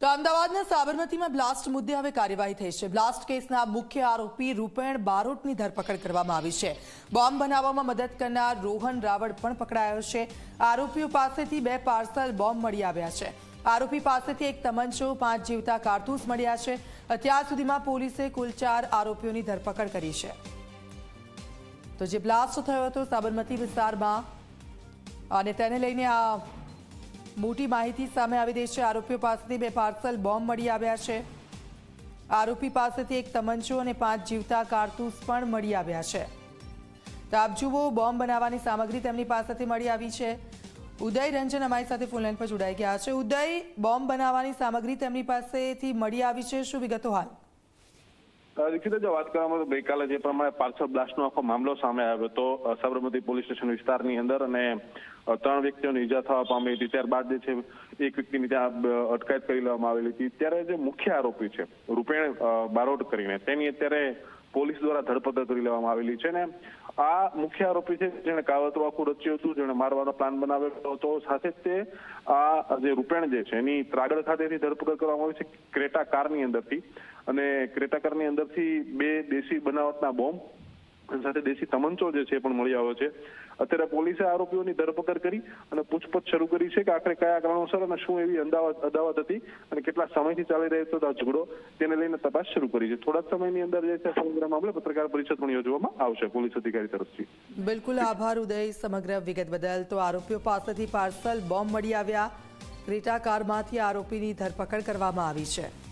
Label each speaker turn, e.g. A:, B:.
A: તો અમદાવાદના સાબરમતીમાં બ્લાસ્ટ મુદ્દે હવે કાર્યવાહી થઈ છે. બ્લાસ્ટ કેસના મુખ્ય આરોપી રૂપેણ બારોટની ધરપકડ કરવામાં આવી છે. બોમ્બ બનાવવામાં મદદ કરનાર રોહન રાવળ પણ પકડાયો છે. આરોપીઓ પાસેથી બે પાર્સલ બોમ્બ મળી આવ્યા છે. આરોપી પાસેથી એક તમંચો, પાંચ જીવતા કારતૂસ મળ્યા છે. અત્યાર સુધીમાં પોલીસે કુલ ચાર આરોપીઓની ધરપકડ કરી છે. તો જે બ્લાસ્ટ થયો હતો સાબરમતી વિસ્તારમાં, અને તેને લઈને આ મોટી માહિતી સામે આવી રહી છે. આરોપીઓ પાસેથી બે પાર્સલ બોમ્બ મળી આવ્યા છે. આરોપી પાસેથી એક તમંચો અને પાંચ જીવતા કારતૂસ પણ મળી આવ્યા છે. તો જુઓ, બોમ્બ બનાવવાની સામગ્રી તેમની પાસેથી મળી આવી છે. ઉદય રંજન અમારી સાથે ફોનલાઈન પર જોડાઈ ગયા છે. ઉદય, બોમ્બ બનાવવાની સામગ્રી તેમની પાસેથી મળી આવી છે. શું વિગતો હાલ?
B: દીક્ષિત જો વાત કરવામાં તો ગઈકાલે જે પ્રમાણે પાર્સલ બ્લાસ્ટનો આખો મામલો સામે આવ્યો હતો સાબરમતી પોલીસ સ્ટેશન વિસ્તારની અંદર અને ત્રણ વ્યક્તિઓને ઈજા થવા પામી હતી. ત્યારબાદ જે છે, એક વ્યક્તિની ત્યાં અટકાયત કરી લેવામાં આવેલી હતી. ત્યારે જે મુખ્ય આરોપી છે, રૂપેણ બારોટ કરીને, તેની અત્યારે પોલીસ દ્વારા ધરપકડ કરી લેવામાં આવેલી છે ને આ મુખ્ય આરોપી છે જેને કાવતરું આખું રચ્યું હતું જેને મારવાનો પ્લાન બનાવેલો હતો. સાથે જ તે આ જે રૂપેણ જે છે, એની ત્રાગડ ખાતેથી ધરપકડ કરવામાં આવી છે ક્રેટા કારની અંદરથી. અને ક્રેટા કારની અંદરથી બે દેશી બનાવટના બોમ્બ સાથે દેશી તમંચો જે છે એ પણ મળી આવ્યો છે. અત્યારે પોલીસે આરોપીઓની ધરપકડ કરી અને પૂછપછ શરૂ કરી છે કે આખરે કયા કારણોસર અને શું એવી અંદાવત અદાવત હતી અને કેટલા સમયથી ચાલી રહ્યો હતો આ ઝઘડો તેને લઈને તપાસ શરૂ કરી છે. થોડા સમયની અંદર જે છે સમગ્ર મામલે પત્રકાર પરિષદ પણ યોજવામાં આવશે પોલીસ અધિકારી તરફથી.
A: બિલકુલ આભાર ઉદય, સમગ્ર વિગત બદલ. તો આરોપીઓ પાસેથી પાર્સલ બોમ્બ મળી આવ્યા. ક્રેટા કારમાંથી આરોપીની ધરપકડ કરવામાં આવી છે.